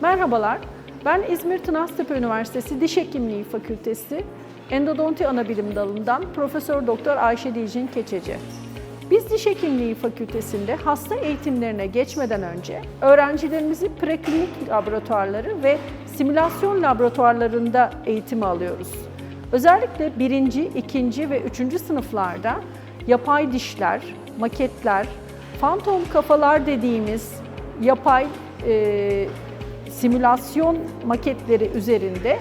Merhabalar, ben İzmir Tınaztepe Üniversitesi Diş Hekimliği Fakültesi Endodonti Anabilim Dalı'ndan Profesör Doktor Ayşe Dilcin Keçeci. Biz Diş Hekimliği Fakültesinde hasta eğitimlerine geçmeden önce öğrencilerimizi preklinik laboratuvarları ve simülasyon laboratuvarlarında eğitim alıyoruz. Özellikle birinci, ikinci ve üçüncü sınıflarda yapay dişler, maketler, fantom kafalar dediğimiz yapay e, simülasyon maketleri üzerinde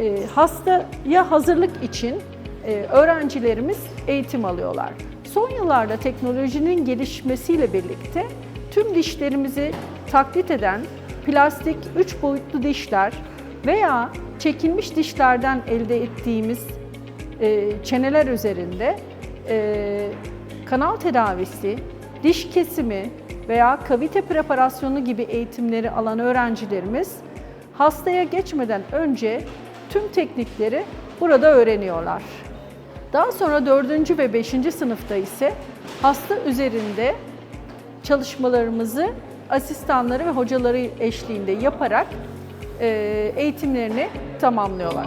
e, hastaya hazırlık için e, öğrencilerimiz eğitim alıyorlar. Son yıllarda teknolojinin gelişmesiyle birlikte tüm dişlerimizi taklit eden plastik 3 boyutlu dişler veya çekilmiş dişlerden elde ettiğimiz e, çeneler üzerinde e, kanal tedavisi, diş kesimi veya kavite preparasyonu gibi eğitimleri alan öğrencilerimiz hastaya geçmeden önce tüm teknikleri burada öğreniyorlar. Daha sonra 4. ve 5. sınıfta ise hasta üzerinde çalışmalarımızı asistanları ve hocaları eşliğinde yaparak eğitimlerini tamamlıyorlar.